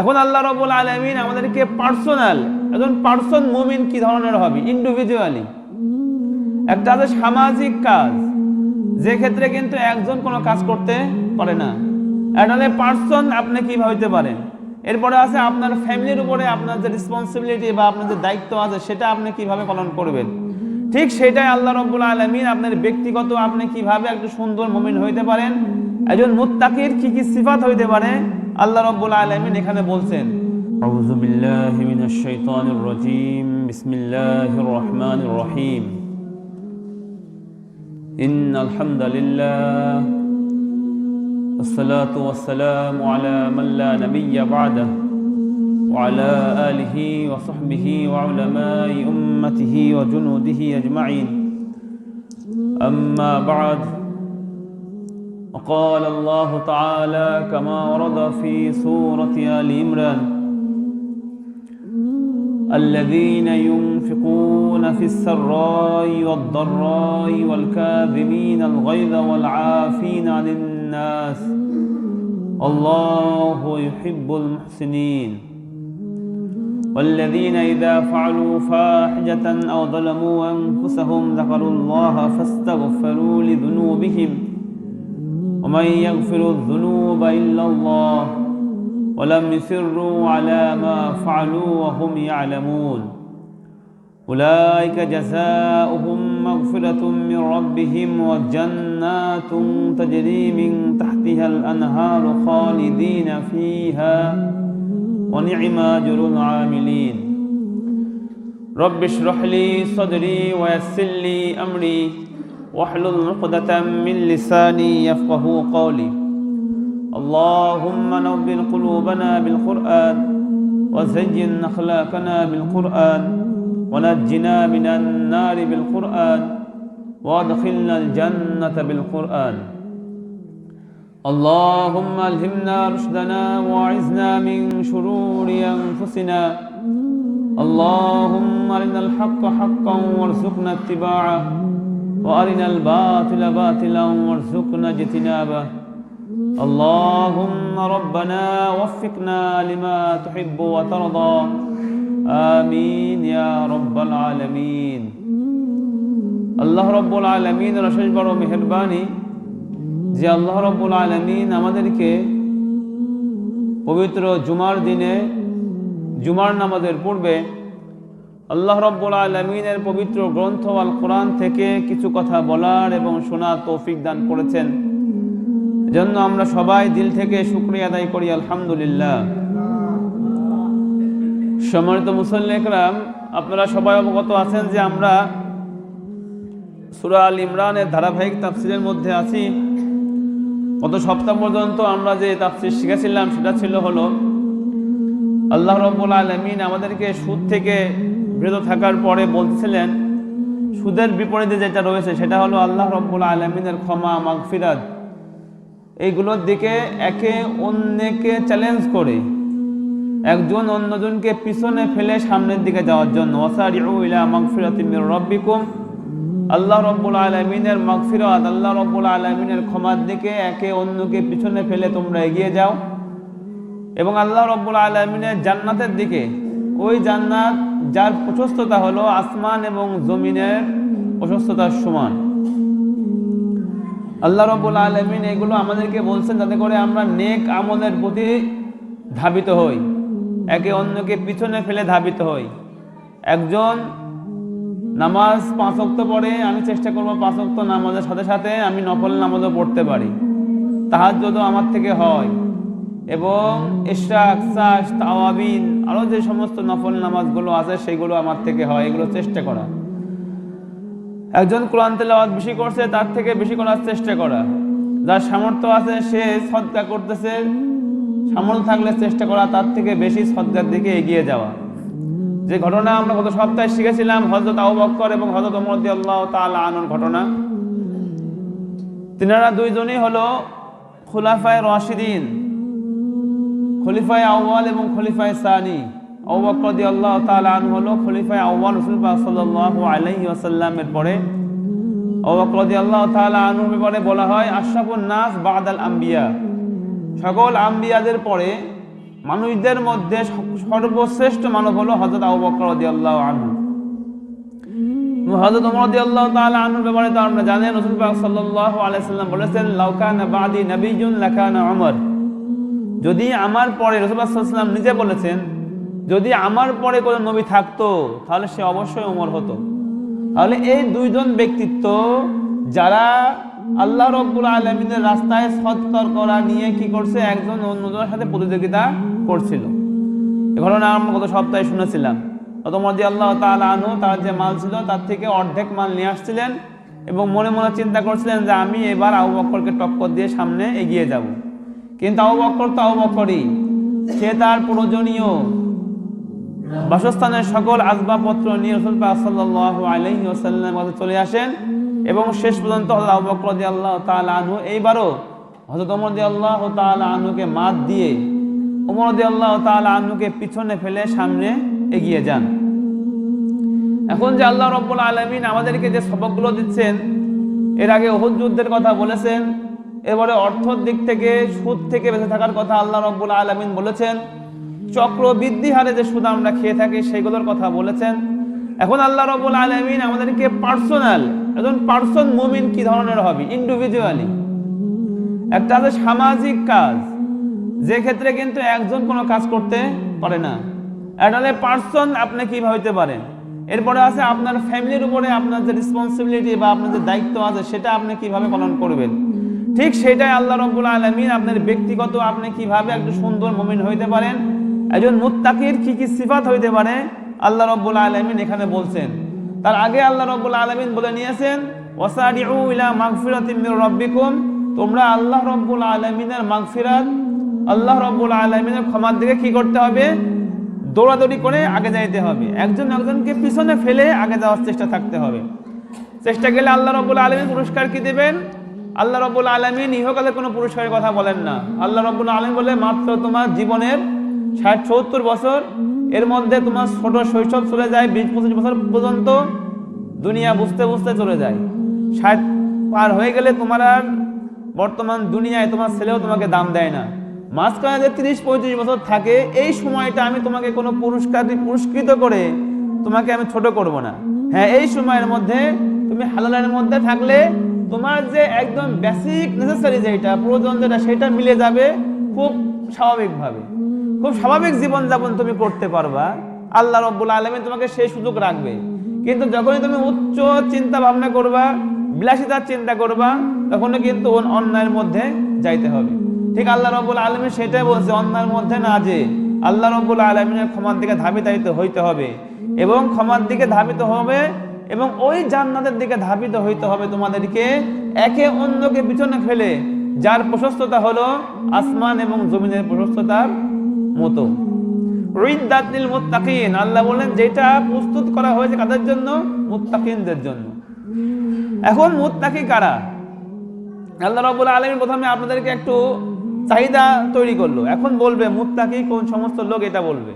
এখন আল্লাহ রবুল আলমিন আমাদেরকে পার্সোনাল একজন পার্সন মুমিন কি ধরনের হবে? ইন্ডিভিজুয়ালি একটা আছে সামাজিক কাজ। যে ক্ষেত্রে কিন্তু একজন কোনো কাজ করতে পারে না। একটা হলে পার্সন আপনি কীভাবে হইতে পারেন? এরপরে আছে আপনার ফ্যামিলির উপরে আপনার যে রেসপন্সিবিলিটি বা আপনার যে দায়িত্ব আছে, সেটা আপনি কীভাবে পালন করবেন? ঠিক সেটাই আল্লাহ রব্বুল আলমিন আপনার ব্যক্তিগত আপনি কীভাবে একটা সুন্দর মুমিন হইতে পারেন? একজন মুত্তাকির কি কি সিফাত হইতে পারে? আল্লাহ রব্বুল আলমিন এখানে বলছেন أعوذ بالله من الشيطان الرجيم بسم الله الرحمن الرحيم إن الحمد لله والصلاة والسلام على من لا نبي بعده وعلى آله وصحبه وعلماء أمته وجنوده أجمعين أما بعد وقال الله تعالى كما ورد في سورة آل عمران. الذين ينفقون في السراء والضراء والكاظمين الغيظ والعافين عن الناس. الله يحب المحسنين. والذين إذا فعلوا فاحجة أو ظلموا أنفسهم ذكروا الله فاستغفروا لذنوبهم. ومن يغفر الذنوب إلا الله ولم يسروا على ما فعلوا وهم يعلمون. أولئك جزاؤهم مغفرة من ربهم وجنات تجري من تحتها الأنهار خالدين فيها ونعم أجر العاملين. رب اشرح لي صدري ويسر لي أمري. واحلل عقدة من لساني يفقه قولي. اللهم نور قلوبنا بالقرآن وزين أخلاقنا بالقرآن ونجنا من النار بالقرآن وادخلنا الجنة بالقرآن. اللهم ألهمنا رشدنا وأعذنا من شرور أنفسنا. اللهم أرنا الحق حقا وارزقنا اتباعه. وأرنا الباطل باطلا وارزقنا اجتنابه اللهم ربنا وفقنا لما تحب وترضى آمين يا رب العالمين আল্লাহ রব্বুল আলমিন রশেষ বড় মেহরবানি যে আল্লাহ রব্বুল আলমিন আমাদেরকে পবিত্র জুমার দিনে জুমার নামাজের পূর্বে আল্লাহ রব্বুল আলমিনের পবিত্র গ্রন্থ আল কোরআন থেকে কিছু কথা বলার এবং শোনার তৌফিক দান করেছেন। জন্য আমরা সবাই দিল থেকে শুক্রিয়া আদায় করি, আলহামদুলিল্লাহ। সম্মানিত মুসল্লিকরাম আপনারা সবাই অবগত আছেন যে আমরা সুরা আল ইমরানের ধারাবাহিক তাফসিরের মধ্যে আছি। গত সপ্তাহ পর্যন্ত আমরা যে তাফসির শিখেছিলাম, সেটা ছিল হলো, আল্লাহ রব্বুল আলমিন আমাদেরকে সুদ থেকে বিরত থাকার পরে বলছিলেন, সুদের বিপরীতে যেটা রয়েছে সেটা হলো আল্লাহ রব্বুল আলমিনের ক্ষমা, মাগফিরাত। এইগুলোর দিকে একে অন্যকে চ্যালেঞ্জ করে, একজন অন্যজনকে পিছনে ফেলে সামনের দিকে যাওয়ার জন্য। ওসারিউ ইলা মাগফিরাতিন মির রাব্বিকুম। আল্লাহ রব্বুল আলমিনের মাগফিরাত, আল্লাহ রব্বুল আলমিনের ক্ষমার দিকে একে অন্যকে পিছনে ফেলে তোমরা এগিয়ে যাও। এবং আল্লাহ রব্বুল আলমিনের জান্নাতের দিকে ওই জান্নাত, যার প্রশস্ততা হলো আসমান এবং জমিনের প্রশস্ততার সমান। আল্লাহ রব্বুল আলমিন এগুলো আমাদেরকে বলছেন যাতে করে আমরা নেক আমলের প্রতি ধাবিত হই, একে অন্যকে পিছনে ফেলে ধাবিত হই। একজন নামাজ পাঁচ অক্ত পড়ে, আমি চেষ্টা করব পাঁচ অক্ত নামাজের সাথে সাথে আমি নফল নামাজও পড়তে পারি। তাহার যদি আমার থেকে হয়। এবং ইশরাক সাস তাওয়াবিন আরও যে সমস্ত নফল নামাজগুলো আছে, সেগুলো আমার থেকে হয়, এগুলো চেষ্টা করা। একজন কোরআন তেলাওয়াত বেশি করছে, তার থেকে বেশি করার চেষ্টা করা। যার সামর্থ্য আছে, সে সদকা করতেছে। সামর্থ্য থাকলে চেষ্টা করা, তার থেকে বেশি সদকার দিকে এগিয়ে যাওয়া। যে ঘটনা আমরা গত সপ্তাহে শিখেছিলাম হজরত আবু বক্কর এবং হজরত ওমর আল্লাহ তাআলা আনুর ঘটনা। তিনারা দুইজনই হলো খুলাফায় রশিদিন। খলিফায় আউ্বাল এবং খলিফায় সানি। রাদিয়াল্লাহু তাআলা আনহু হলো খলিফায় আউ্বাল রাসূল পাক সাল্লাল্লাহু আলাইহি ওয়াসাল্লামের পরে। আবু আল্লাহ আনহুর ব্যাপারে বলা হয়, আশরাফুন নাস বাদাল আম্বিয়া। সকল আম্বিয়াদের পরে মানুষদের মধ্যে সর্বশ্রেষ্ঠ মানব হলো হজরত আবু বকর রাদিয়াল্লাহু আনহু। হযরত ওমর রাদিয়াল্লাহু তাআলা আনহুর ব্যাপারে তো আমরা যদি আমার পরে রাসূল পাক সাল্লাল্লাহু আলাইহি সাল্লাম নিজে বলেছেন, যদি আমার পরে কোনো নবী থাকতো, তাহলে সে অবশ্যই ওমর হতো। তাহলে এই দুইজন ব্যক্তিত্ব যারা আল্লাহ রব্বুল আলমিনের রাস্তায় সৎকর করা নিয়ে কি করছে, একজন অন্যজনের সাথে প্রতিযোগিতা করছিল। এ ঘটনা আমরা গত সপ্তাহে শুনেছিলাম। অতমদি আল্লাহ তাআলা আনহু তার যে মাল ছিল, তার থেকে অর্ধেক মাল নিয়ে আসছিলেন এবং মনে মনে চিন্তা করছিলেন যে আমি এবার আবু বক্করকে টক্কর দিয়ে সামনে এগিয়ে যাব। কিন্তু আবু বক্কর তো আবু সে তার প্রয়োজনীয় বাসস্থানের সকল আসবাবপত্র নিয়ে রসুল পাক সাল্লাল্লাহু আলাইহি ওয়াসাল্লামের কাছে চলে আসেন এবং শেষ পর্যন্ত আবু বকর রাদিয়াল্লাহু তাআলা আনহু এইবারও হযরত ওমর রাদিয়াল্লাহু তাআলা আনহুকে মাত দিয়ে ওমর রাদিয়াল্লাহু তাআলা আনহুকে পিছনে ফেলে সামনে এগিয়ে যান। এখন যে আল্লাহ রব্বুল আলামিন আমাদেরকে যে সবকগুলো দিচ্ছেন, এর আগে ওহুদ কথা বলেছেন এবারে অর্থর দিক থেকে সুদ থেকে বেঁচে থাকার কথা আল্লাহ রব্বুল আলামিন বলেছেন। চক্রবৃদ্ধি হারে যে সুদ আমরা খেয়ে থাকি সেগুলোর কথা বলেছেন। এখন আল্লাহ রব্বুল আলমিন আমাদেরকে পার্সোনাল একজন পার্সন মুমিন কি ধরনের হবে? ইন্ডিভিজুয়ালি একটা আছে সামাজিক কাজ। যে ক্ষেত্রে কিন্তু একজন কোনো কাজ করতে পারে না। হলে পার্সন আপনি কীভাবে হইতে পারেন? এরপরে আছে আপনার ফ্যামিলির উপরে আপনার যে রেসপন্সিবিলিটি বা আপনার যে দায়িত্ব আছে, সেটা আপনি কীভাবে পালন করবেন? ঠিক সেটাই আল্লাহ রব্বুল আলমিন আপনার ব্যক্তিগত আপনি কীভাবে একটু সুন্দর মুমিন হইতে পারেন, একজন মুত্তাকির কি কি সিফাত হইতে পারে, আল্লাহ রব্বুল আলমিন এখানে বলছেন। তার আগে আল্লাহ রব্বুল আলমিন বলে নিয়েছেন, ওয়াসারিউ ইলা মাগফিরাতিম মির রাব্বিকুম তোমরা আল্লাহ রব্বুল আলমিনের মাগফিরাত, আল্লাহ রব্বুল আলমিনের ক্ষমার দিকে কি করতে হবে? দৌড়াদৌড়ি করে আগে যাইতে হবে। একজন একজনকে পিছনে ফেলে আগে যাওয়ার চেষ্টা থাকতে হবে। চেষ্টা গেলে আল্লাহ রব্বুল আলমিন পুরস্কার কি দেবেন? আল্লাহ রব্বুল আলমিন ইহকালে কোনো পুরস্কারের কথা বলেন না। আল্লাহ রব্বুল আলমিন বলে মাত্র তোমার জীবনের ষাট, সত্তর বছর, এর মধ্যে তোমার ছোট শৈশব চলে যায়, বিশ, পঁচিশ বছর পর্যন্ত দুনিয়া বুঝতে বুঝতে চলে যায়। ষাট পার হয়ে গেলে তোমার আর বর্তমান দুনিয়ায় তোমার ছেলেও তোমাকে দাম দেয় না। মাঝখানে যে তিরিশ, পঁয়ত্রিশ বছর থাকে, এই সময়টা আমি তোমাকে কোনো পুরস্কার পুরস্কৃত করে তোমাকে আমি ছোট করব না। হ্যাঁ এই সময়ের মধ্যে তুমি হালালের মধ্যে থাকলে তোমার যে একদম বেসিক নেসেসারি যেটা প্রয়োজন যেটা সেটা মিলে যাবে খুব স্বাভাবিকভাবে। খুব স্বাভাবিক জীবনযাপন তুমি করতে পারবা। আল্লাহ রব্বুল আলমী তোমাকে সেই সুযোগ রাখবে। কিন্তু যখনই তুমি উচ্চ চিন্তা ভাবনা করবা, বিলাসিতার চিন্তা করবা, তখনও কিন্তু অন্যায়ের মধ্যে যাইতে হবে। ঠিক আল্লাহ রব্বুল আলমী সেটাই বলছে, অন্যায়ের মধ্যে না যে, আল্লাহ রব্বুল আলমিনের ক্ষমার দিকে ধাবিতায়িত হইতে হবে। এবং ক্ষমার দিকে ধাবিত হবে এবং ওই জান্নাতের দিকে ধাবিত হইতে হবে তোমাদেরকে। একে অন্যকে পিছনে ফেলে, যার প্রশস্ততা হলো আসমান এবং জমিনের প্রশস্ততার মতো। রিদ্দাতিল মুত্তাকিন, আল্লাহ বলেন যেটা প্রস্তুত করা হয়েছে কাদের জন্য? মুত্তাকিনদের জন্য। এখন মুত্তাকি কারা? আল্লাহ রাব্বুল আলামিন প্রথমে আপনাদেরকে একটু চাহিদা তৈরি করল। এখন বলবে মুত্তাকি কোন সমস্ত লোক এটা বলবে।